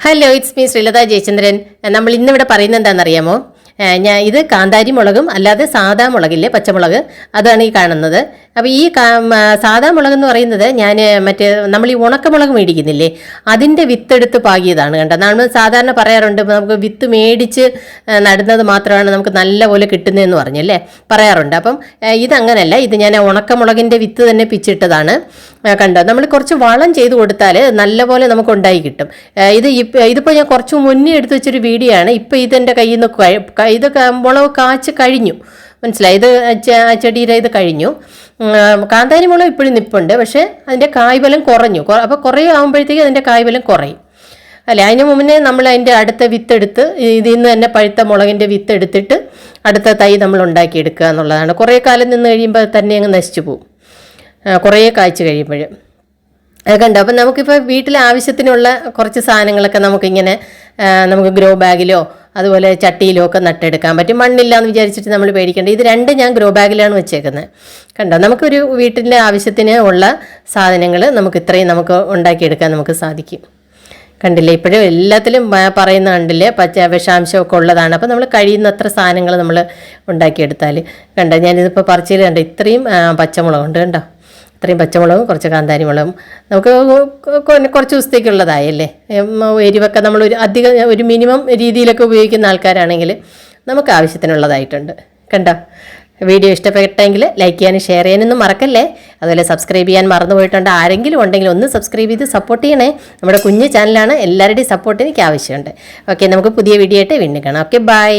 Hello it's me Sreelatha Jayachandran. നമ്മൾ ഇന്നിവിടെ പറയുന്നത് എന്താണെന്നറിയാമോ? ഞാൻ ഇത് കാന്താരി മുളകും അല്ലാതെ സാധാ മുളകില്ലേ പച്ചമുളക്? അതാണ് ഈ കാണുന്നത്. അപ്പോൾ ഈ സാധാ മുളക് എന്ന് പറയുന്നത് ഞാൻ മറ്റേ നമ്മൾ ഈ ഉണക്കമുളക് മേടിക്കുന്നില്ലേ? അതിന്റെ വിത്തെടുത്ത് പാകിയതാണ് കണ്ടോ? നമ്മൾ സാധാരണ പറയാറുണ്ട് നമുക്ക് വിത്ത് മേടിച്ച് നടുന്നത് മാത്രമാണ് നമുക്ക് നല്ല പോലെ കിട്ടുന്നതെന്ന് പറഞ്ഞല്ലേ പറയാറുണ്ട്. അപ്പം ഇതങ്ങനല്ല. ഇത് ഞാൻ ഉണക്കമുളകിന്റെ വിത്ത് തന്നെ പിച്ചിട്ടതാണ് കണ്ടോ? നമ്മൾ കുറച്ച് വളം ചെയ്ത് കൊടുത്താൽ നല്ലപോലെ നമുക്ക് ഉണ്ടായി കിട്ടും. ഇത് ഇതിപ്പോൾ ഞാൻ കുറച്ച് മുന്നേ എടുത്ത് വെച്ചൊരു വീഡിയോ ആണ് ഇപ്പോൾ ഇതെന്റെ കയ്യിൽ നിന്ന് ഇത് മുളക് കാച്ച് കഴിഞ്ഞു. മനസ്സിലായി. ഇത് ചെടിയുടെ ഇത് കഴിഞ്ഞു. കാന്താരി മുളക് ഇപ്പോഴും നിപ്പുണ്ട്. പക്ഷേ അതിന്റെ കായ്ബലം കുറഞ്ഞു. അപ്പോൾ കുറേ ആകുമ്പോഴത്തേക്ക് അതിന്റെ കായ്ബലം കുറയും. അല്ലേ? അതിന് മുന്നേ നമ്മൾ അതിന്റെ അടുത്ത വിത്തെടുത്ത് ഇതിൽ നിന്ന് തന്നെ പഴുത്ത മുളകിന്റെ വിത്തെടുത്തിട്ട് അടുത്ത തൈ നമ്മൾ ഉണ്ടാക്കിയെടുക്കുക എന്നുള്ളതാണ്. കുറേ കാലം നിന്ന് കഴിയുമ്പോൾ തന്നെ അങ്ങ് നശിച്ചു പോകും. കുറേ കായ്ച്ചു കഴിയുമ്പോൾ. അത് ഉണ്ട് അപ്പം നമുക്കിപ്പോൾ വീട്ടിലെ ആവശ്യത്തിനുള്ള കുറച്ച് സാധനങ്ങളൊക്കെ നമുക്കിങ്ങനെ നമുക്ക് ഗ്രോ ബാഗിലോ അതുപോലെ ചട്ടിയിലോ ഒക്കെ നട്ടെടുക്കാൻ പറ്റും. മണ്ണില്ല എന്ന് വിചാരിച്ചിട്ട് നമ്മൾ പേടിക്കേണ്ട. ഇത് രണ്ട് ഞാൻ ഗ്രോ ബാഗിലാണ് വെച്ചേക്കുന്നത് കണ്ടോ? നമുക്കൊരു വീട്ടിലെ ആവശ്യത്തിന് ഉള്ള സാധനങ്ങൾ നമുക്ക് ഇത്രയും നമുക്ക് ഉണ്ടാക്കിയെടുക്കാൻ നമുക്ക് സാധിക്കും. കണ്ടില്ലേ? ഇപ്പോഴും എല്ലാത്തിലും പറയുന്ന കണ്ടില്ലേ? പച്ച വിഷാംശമൊക്കെ ഉള്ളതാണ്. അപ്പോൾ നമ്മൾ കഴിയുന്നത്ര സാധനങ്ങൾ നമ്മൾ ഉണ്ടാക്കിയെടുത്താൽ കണ്ടോ? ഞാനിതിപ്പോൾ പറിച്ചിൽ കണ്ടോ? ഇത്രയും പച്ചമുളകുണ്ട് കണ്ടോ? ഇത്രയും പച്ചമുളകും കുറച്ച് കാന്താരി മുളകും നമുക്ക് കുറച്ച് ദിവസത്തേക്കുള്ളതായല്ലേ? എരിവൊക്കെ നമ്മൾ ഒരു അധികം ഒരു മിനിമം രീതിയിലൊക്കെ ഉപയോഗിക്കുന്ന ആൾക്കാരാണെങ്കിൽ നമുക്ക് ആവശ്യത്തിനുള്ളതായിട്ടുണ്ട്. കണ്ടോ? വീഡിയോ ഇഷ്ടപ്പെട്ടെങ്കിൽ ലൈക്ക് ചെയ്യാനും ഷെയർ ചെയ്യാനൊന്നും മറക്കല്ലേ? അതുപോലെ സബ്സ്ക്രൈബ് ചെയ്യാൻ മറന്നു പോയിട്ടുണ്ട്. ആരെങ്കിലും ഉണ്ടെങ്കിൽ ഒന്ന് സബ്സ്ക്രൈബ് ചെയ്ത് സപ്പോർട്ട് ചെയ്യണേ. നമ്മുടെ കുഞ്ഞു ചാനലാണ് എല്ലാവരുടെയും സപ്പോർട്ട് എനിക്ക് ആവശ്യമുണ്ട്. ഓക്കെ നമുക്ക് പുതിയ വീഡിയോ ആയിട്ട് വീണ്ടും കാണാം. Okay bye